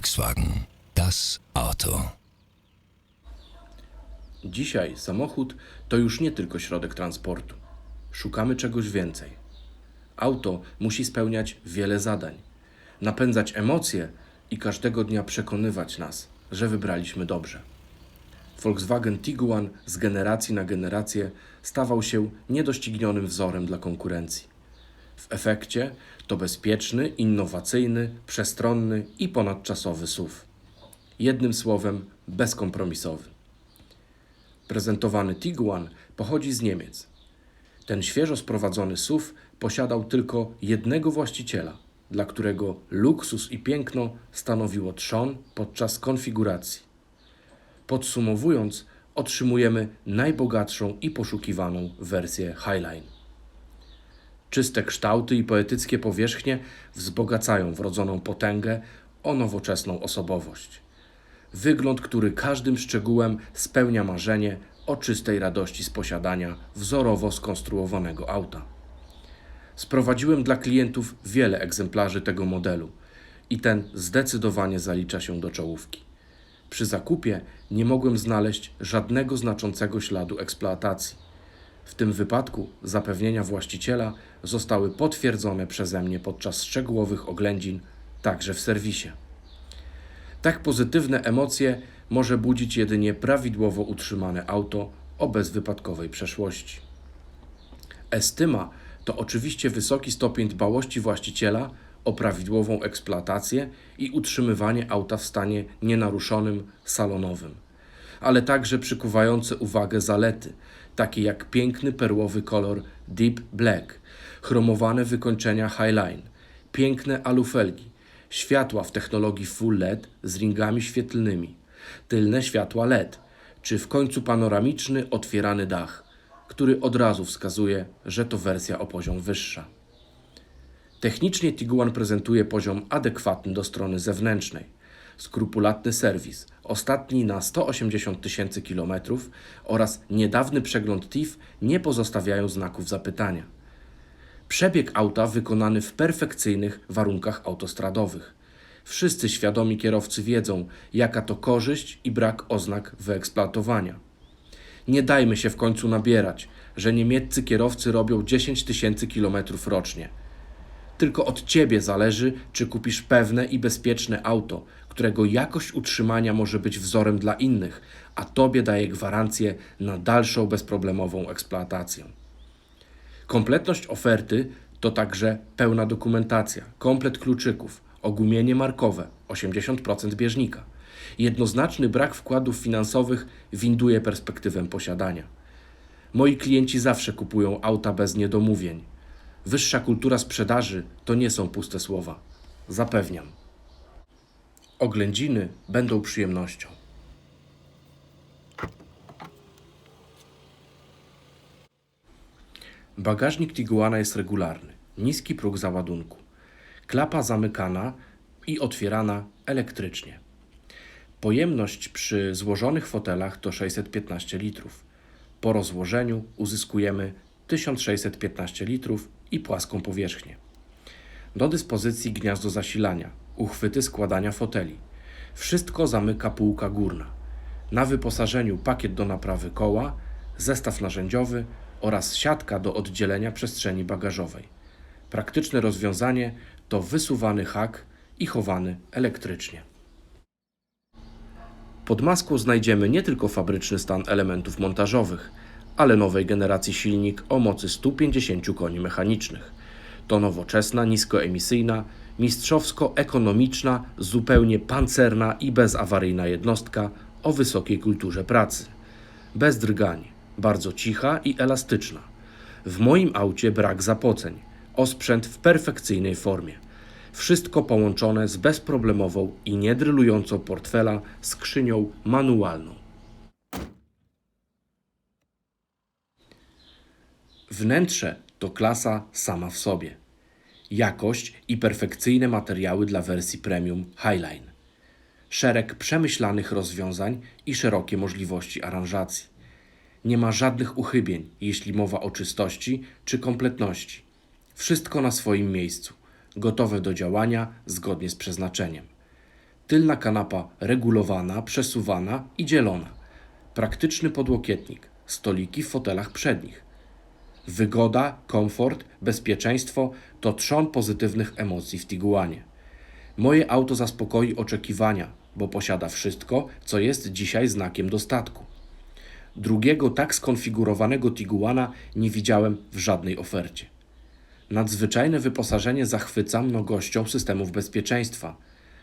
Volkswagen. Das Auto. Dzisiaj samochód to już nie tylko środek transportu. Szukamy czegoś więcej. Auto musi spełniać wiele zadań, napędzać emocje i każdego dnia przekonywać nas, że wybraliśmy dobrze. Volkswagen Tiguan z generacji na generację stawał się niedoścignionym wzorem dla konkurencji. W efekcie to bezpieczny, innowacyjny, przestronny i ponadczasowy SUV. Jednym słowem, bezkompromisowy. Prezentowany Tiguan pochodzi z Niemiec. Ten świeżo sprowadzony SUV posiadał tylko jednego właściciela, dla którego luksus i piękno stanowiło trzon podczas konfiguracji. Podsumowując, otrzymujemy najbogatszą i poszukiwaną wersję Highline. Czyste kształty i poetyckie powierzchnie wzbogacają wrodzoną potęgę o nowoczesną osobowość. Wygląd, który każdym szczegółem spełnia marzenie o czystej radości z posiadania wzorowo skonstruowanego auta. Sprowadziłem dla klientów wiele egzemplarzy tego modelu i ten zdecydowanie zalicza się do czołówki. Przy zakupie nie mogłem znaleźć żadnego znaczącego śladu eksploatacji. W tym wypadku zapewnienia właściciela zostały potwierdzone przeze mnie podczas szczegółowych oględzin, także w serwisie. Tak pozytywne emocje może budzić jedynie prawidłowo utrzymane auto o bezwypadkowej przeszłości. Estyma to oczywiście wysoki stopień dbałości właściciela o prawidłową eksploatację i utrzymywanie auta w stanie nienaruszonym, salonowym, ale także przykuwające uwagę zalety, takie jak piękny perłowy kolor Deep Black, chromowane wykończenia Highline, piękne alufelgi, światła w technologii Full LED z ringami świetlnymi, tylne światła LED, czy w końcu panoramiczny, otwierany dach, który od razu wskazuje, że to wersja o poziom wyższa. Technicznie Tiguan prezentuje poziom adekwatny do strony zewnętrznej. Skrupulatny serwis, ostatni na 180 tysięcy kilometrów oraz niedawny przegląd TIF nie pozostawiają znaków zapytania. Przebieg auta wykonany w perfekcyjnych warunkach autostradowych. Wszyscy świadomi kierowcy wiedzą, jaka to korzyść i brak oznak wyeksploatowania. Nie dajmy się w końcu nabierać, że niemieccy kierowcy robią 10 tysięcy kilometrów rocznie. Tylko od ciebie zależy, czy kupisz pewne i bezpieczne auto, którego jakość utrzymania może być wzorem dla innych, a tobie daje gwarancję na dalszą bezproblemową eksploatację. Kompletność oferty to także pełna dokumentacja, komplet kluczyków, ogumienie markowe, 80% bieżnika. Jednoznaczny brak wkładów finansowych winduje perspektywę posiadania. Moi klienci zawsze kupują auta bez niedomówień. Wyższa kultura sprzedaży to nie są puste słowa. Zapewniam. Oględziny będą przyjemnością. Bagażnik Tiguana jest regularny, niski próg załadunku. Klapa zamykana i otwierana elektrycznie. Pojemność przy złożonych fotelach to 615 litrów. Po rozłożeniu uzyskujemy 1615 litrów i płaską powierzchnię. Do dyspozycji gniazdo zasilania, uchwyty składania foteli. Wszystko zamyka półka górna. Na wyposażeniu pakiet do naprawy koła, zestaw narzędziowy oraz siatka do oddzielenia przestrzeni bagażowej. Praktyczne rozwiązanie to wysuwany hak i chowany elektrycznie. Pod maską znajdziemy nie tylko fabryczny stan elementów montażowych, ale nowej generacji silnik o mocy 150 koni mechanicznych. To nowoczesna, niskoemisyjna, mistrzowsko ekonomiczna, zupełnie pancerna i bezawaryjna jednostka o wysokiej kulturze pracy. Bez drgań, bardzo cicha i elastyczna. W moim aucie brak zapoceń, osprzęt w perfekcyjnej formie. Wszystko połączone z bezproblemową i niedrylującą portfela skrzynią manualną. Wnętrze to klasa sama w sobie. Jakość i perfekcyjne materiały dla wersji premium Highline. Szereg przemyślanych rozwiązań i szerokie możliwości aranżacji. Nie ma żadnych uchybień, jeśli mowa o czystości czy kompletności. Wszystko na swoim miejscu, gotowe do działania zgodnie z przeznaczeniem. Tylna kanapa regulowana, przesuwana i dzielona. Praktyczny podłokietnik, stoliki w fotelach przednich. Wygoda, komfort, bezpieczeństwo to trzon pozytywnych emocji w Tiguanie. Moje auto zaspokoi oczekiwania, bo posiada wszystko, co jest dzisiaj znakiem dostatku. Drugiego tak skonfigurowanego Tiguana nie widziałem w żadnej ofercie. Nadzwyczajne wyposażenie zachwyca mnogością systemów bezpieczeństwa.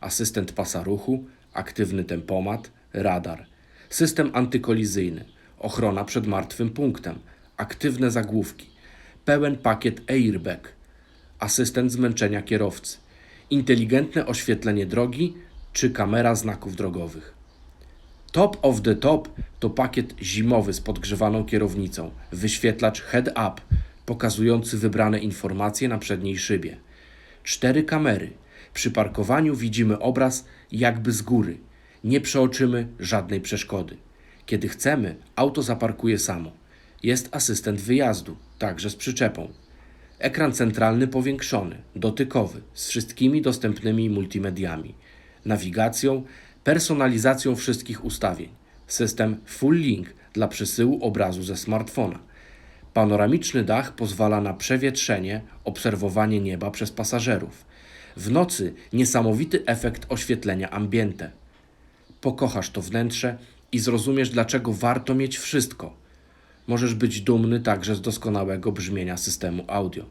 Asystent pasa ruchu, aktywny tempomat, radar, system antykolizyjny, ochrona przed martwym punktem, aktywne zagłówki, pełen pakiet airbag, asystent zmęczenia kierowcy, inteligentne oświetlenie drogi czy kamera znaków drogowych. Top of the top to pakiet zimowy z podgrzewaną kierownicą, wyświetlacz head-up pokazujący wybrane informacje na przedniej szybie. Cztery kamery. Przy parkowaniu widzimy obraz jakby z góry. Nie przeoczymy żadnej przeszkody. Kiedy chcemy, auto zaparkuje samo. Jest asystent wyjazdu, także z przyczepą. Ekran centralny powiększony, dotykowy, z wszystkimi dostępnymi multimediami, nawigacją, personalizacją wszystkich ustawień, system Full Link dla przesyłu obrazu ze smartfona. Panoramiczny dach pozwala na przewietrzenie, obserwowanie nieba przez pasażerów. W nocy niesamowity efekt oświetlenia ambiente. Pokochasz to wnętrze i zrozumiesz, dlaczego warto mieć wszystko. Możesz być dumny także z doskonałego brzmienia systemu audio.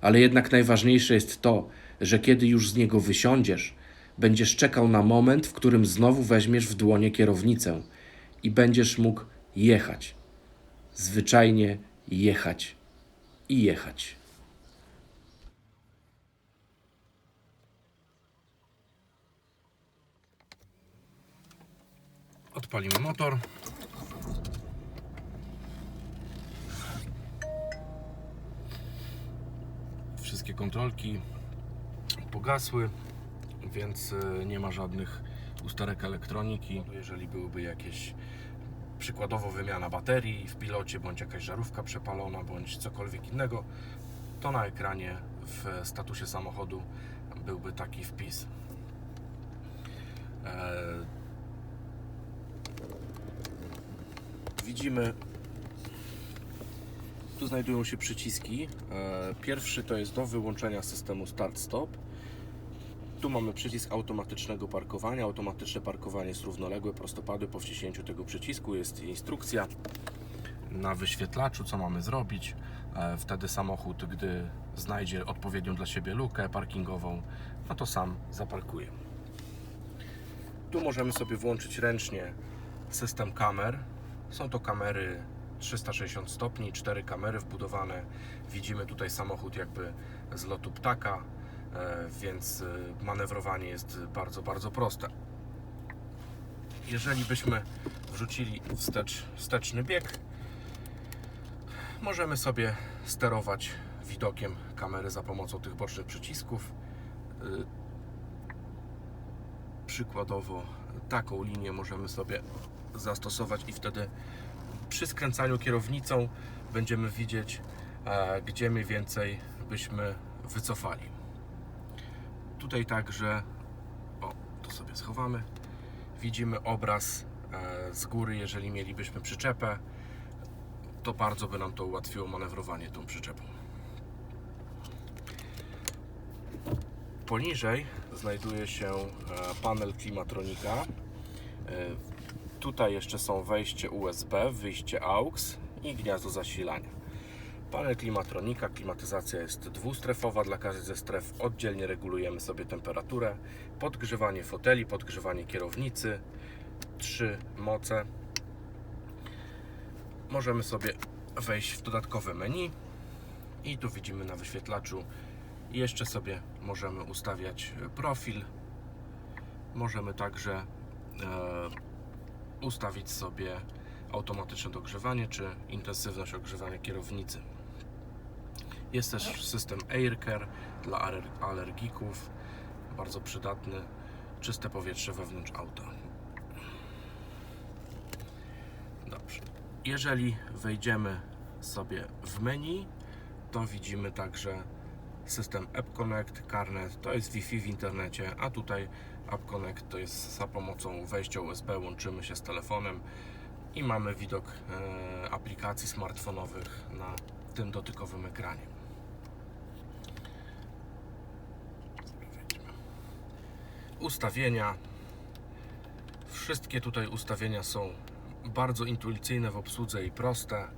Ale jednak najważniejsze jest to, że kiedy już z niego wysiądziesz, będziesz czekał na moment, w którym znowu weźmiesz w dłonie kierownicę i będziesz mógł jechać. Zwyczajnie jechać i jechać. Odpalimy motor. Kontrolki pogasły, więc e, nie ma żadnych usterek elektroniki. Jeżeli byłyby jakieś przykładowo wymiana baterii w pilocie, bądź jakaś żarówka przepalona, bądź cokolwiek innego, to na ekranie w statusie samochodu byłby taki wpis. E, widzimy tu znajdują się przyciski. E, Pierwszy to jest do wyłączenia systemu start-stop. Tu mamy przycisk automatycznego parkowania. Automatyczne parkowanie jest równoległe, prostopadłe. Po wciśnięciu tego przycisku jest instrukcja na wyświetlaczu, co mamy zrobić. E, Wtedy samochód, gdy znajdzie odpowiednią dla siebie lukę parkingową, no to sam zaparkuje. Tu możemy sobie włączyć ręcznie system kamer. Są to kamery 360 stopni, cztery kamery wbudowane. Widzimy tutaj samochód jakby z lotu ptaka, e, więc e, manewrowanie jest bardzo, bardzo proste. Jeżeli byśmy wrzucili wstecz, wsteczny bieg, możemy sobie sterować widokiem kamery za pomocą tych bocznych przycisków. Y, Przykładowo taką linię możemy sobie zastosować i wtedy przy skręcaniu kierownicą będziemy widzieć, e, gdzie mniej więcej byśmy wycofali. Tutaj także, o, to sobie schowamy, widzimy obraz e, z góry, jeżeli mielibyśmy przyczepę, to bardzo by nam to ułatwiło manewrowanie tą przyczepą. Poniżej znajduje się e, panel klimatronika. Tutaj jeszcze są wejście USB, wyjście AUX i gniazdo zasilania. Panel klimatronika, klimatyzacja jest dwustrefowa, dla każdej ze stref oddzielnie regulujemy sobie temperaturę, podgrzewanie foteli, podgrzewanie kierownicy, trzy moce. Możemy sobie wejść w dodatkowe menu i tu widzimy na wyświetlaczu jeszcze sobie możemy ustawiać profil. Możemy także e, ustawić sobie automatyczne dogrzewanie czy intensywność ogrzewania kierownicy. Jest też system AirCare dla aler- alergików, bardzo przydatny, czyste powietrze wewnątrz auta. Dobrze. Jeżeli wejdziemy sobie w menu, to widzimy także system App Connect, Carnet to jest Wi-Fi w internecie, a tutaj App Connect to jest za pomocą wejścia USB łączymy się z telefonem i mamy widok e, aplikacji smartfonowych na tym dotykowym ekranie. Ustawienia. Wszystkie tutaj ustawienia są bardzo intuicyjne w obsłudze i proste.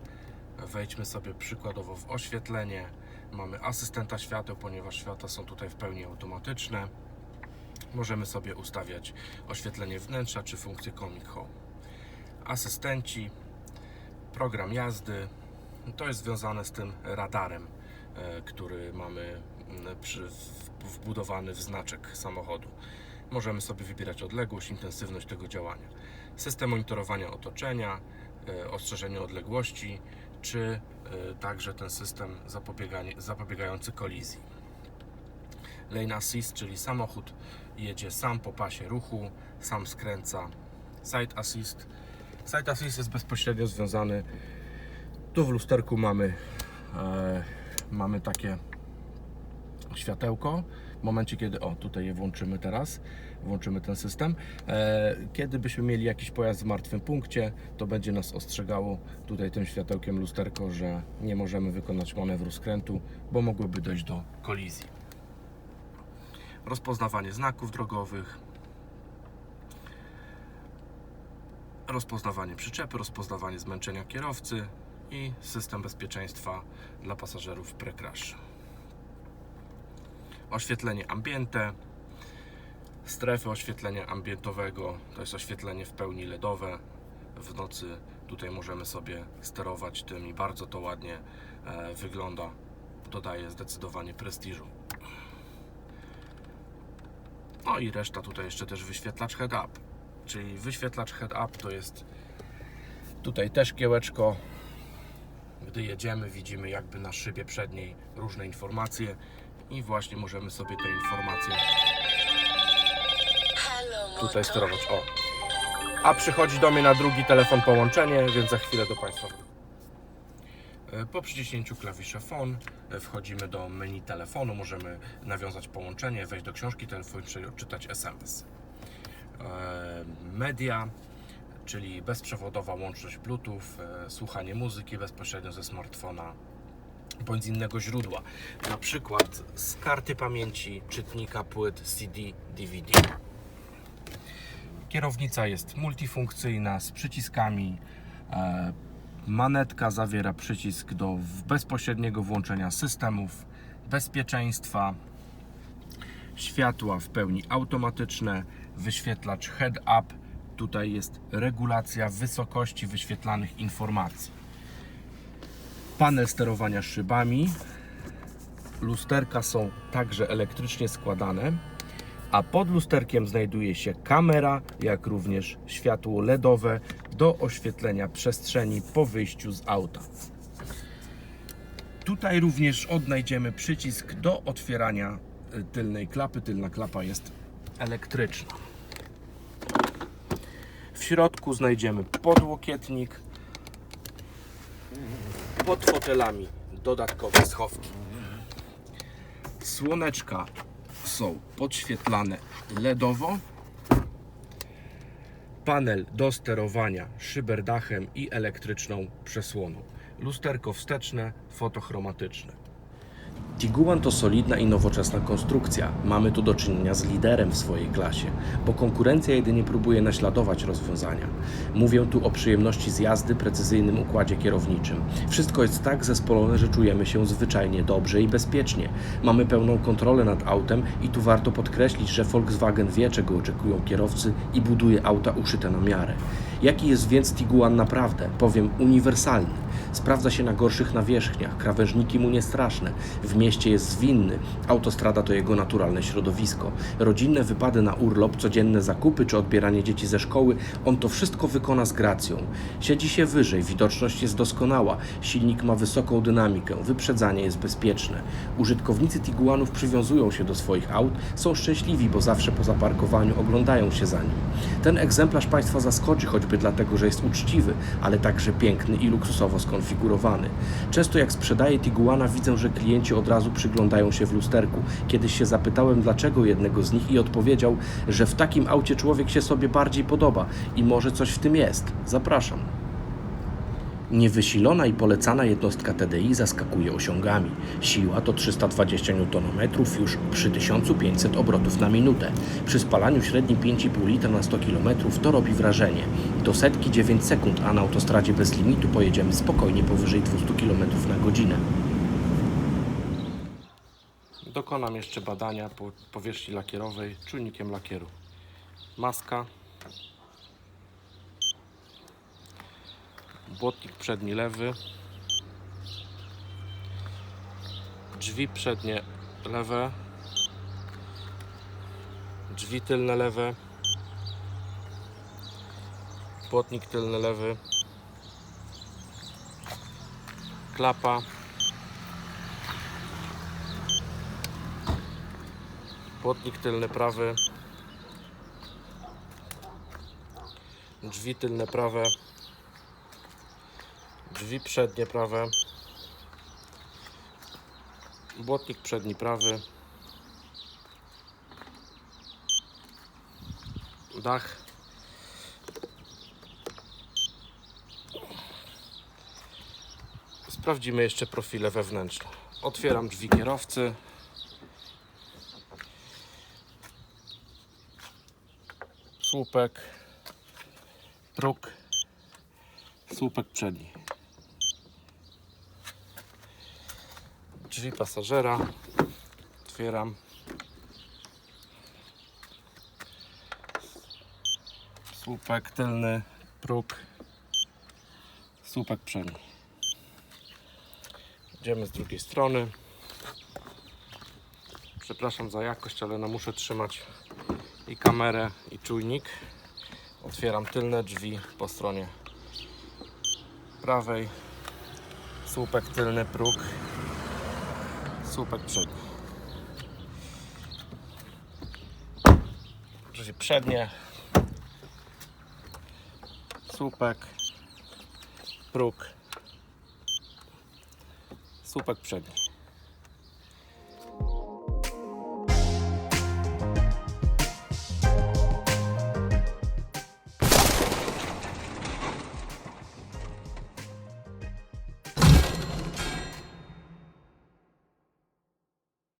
Wejdźmy sobie przykładowo w oświetlenie. Mamy asystenta świateł, ponieważ światła są tutaj w pełni automatyczne. Możemy sobie ustawiać oświetlenie wnętrza czy funkcję Comic Home. Asystenci, program jazdy. To jest związane z tym radarem, e, który mamy mm, wbudowany w znaczek samochodu. Możemy sobie wybierać odległość, intensywność tego działania. System monitorowania otoczenia, e, ostrzeżenie odległości, czy e, także ten system zapobiegający kolizji. Lane Assist, czyli samochód jedzie sam po pasie ruchu, sam skręca. Side Assist. Side Assist jest bezpośrednio związany. Tu w lusterku mamy, e, mamy takie światełko. W momencie, kiedy, o tutaj je włączymy teraz, włączymy ten system. E, kiedy byśmy mieli jakiś pojazd w martwym punkcie, to będzie nas ostrzegało tutaj tym światełkiem lusterko, że nie możemy wykonać manewru skrętu, bo mogłoby dojść do kolizji. Rozpoznawanie znaków drogowych, rozpoznawanie przyczepy, rozpoznawanie zmęczenia kierowcy i system bezpieczeństwa dla pasażerów pre-crash. Oświetlenie ambiente, strefy oświetlenia ambientowego, to jest oświetlenie w pełni LEDowe. W nocy tutaj możemy sobie sterować tym i bardzo to ładnie e, wygląda. Dodaje zdecydowanie prestiżu. No i reszta tutaj jeszcze też wyświetlacz head-up. Czyli wyświetlacz head-up to jest tutaj też kiełeczko. Gdy jedziemy, widzimy jakby na szybie przedniej różne informacje i właśnie możemy sobie te informacje tutaj sterować. O! A przychodzi do mnie na drugi telefon połączenie, więc za chwilę do Państwa. E, Po przyciśnięciu klawisza phone e, wchodzimy do menu telefonu, możemy nawiązać połączenie, wejść do książki telefonicznej, odczytać SMS. E, Media, czyli bezprzewodowa łączność Bluetooth, słuchanie muzyki bezpośrednio ze smartfona bądź z innego źródła, na przykład z karty pamięci, czytnika płyt CD, DVD. Kierownica jest multifunkcyjna z przyciskami. E, Manetka zawiera przycisk do bezpośredniego włączenia systemów, bezpieczeństwa, światła w pełni automatyczne, wyświetlacz head-up. Tutaj jest regulacja wysokości wyświetlanych informacji. Panel sterowania szybami. Lusterka są także elektrycznie składane a pod lusterkiem znajduje się kamera, jak również światło LEDowe do oświetlenia przestrzeni po wyjściu z auta. Tutaj również odnajdziemy przycisk do otwierania y, tylnej klapy. Tylna klapa jest elektryczna. W środku znajdziemy podłokietnik. Pod fotelami dodatkowe schowki. Słoneczka są podświetlane LEDowo. Panel do sterowania szyberdachem i elektryczną przesłoną. Lusterko wsteczne, fotochromatyczne. Tiguan to solidna i nowoczesna konstrukcja. Mamy tu do czynienia z liderem w swojej klasie, bo konkurencja jedynie próbuje naśladować rozwiązania. Mówię tu o przyjemności z jazdy, precyzyjnym układzie kierowniczym. Wszystko jest tak zespolone, że czujemy się zwyczajnie dobrze i bezpiecznie. Mamy pełną kontrolę nad autem i tu warto podkreślić, że Volkswagen wie, czego oczekują kierowcy i buduje auta uszyte na miarę. Jaki jest więc Tiguan naprawdę? Powiem uniwersalny. Sprawdza się na gorszych nawierzchniach, krawężniki mu nie straszne, w mieście jest zwinny, autostrada to jego naturalne środowisko. Rodzinne wypady na urlop, codzienne zakupy czy odbieranie dzieci ze szkoły, on to wszystko wykona z gracją. Siedzi się wyżej, widoczność jest doskonała, silnik ma wysoką dynamikę, wyprzedzanie jest bezpieczne. Użytkownicy Tiguanów przywiązują się do swoich aut, są szczęśliwi, bo zawsze po zaparkowaniu oglądają się za nim. Ten egzemplarz Państwa zaskoczy, choćby choćby dlatego, że jest uczciwy, ale także piękny i luksusowo skonfigurowany. Często jak sprzedaję Tiguana widzę, że klienci od razu przyglądają się w lusterku. Kiedyś się zapytałem dlaczego jednego z nich i odpowiedział, że w takim aucie człowiek się sobie bardziej podoba i może coś w tym jest. Zapraszam. Niewysilona i polecana jednostka TDI zaskakuje osiągami. Siła to 320 Nm już przy 1500 obrotów na minutę. Przy spalaniu średnim 5,5 litra na 100 km to robi wrażenie. Do setki 9 sekund, a na autostradzie bez limitu pojedziemy spokojnie powyżej 200 km na godzinę. Dokonam jeszcze badania po powierzchni lakierowej czujnikiem lakieru. Maska, błotnik przedni lewy, drzwi przednie lewe, drzwi tylne lewe, błotnik tylny lewy, klapa, błotnik tylny prawy, drzwi tylne prawe, drzwi przednie prawe, błotnik przedni prawy, dach, sprawdzimy jeszcze profile wewnętrzne. Otwieram drzwi kierowcy. Słupek, próg, słupek przedni. Drzwi pasażera. Otwieram. Słupek tylny, próg, słupek przedni. Idziemy z drugiej strony. Przepraszam za jakość, ale no muszę trzymać i kamerę, i czujnik. Otwieram tylne drzwi po stronie prawej. Słupek tylny, próg. Słupek przedni. Drzwi przednie. Słupek. Próg. Słupek przedni.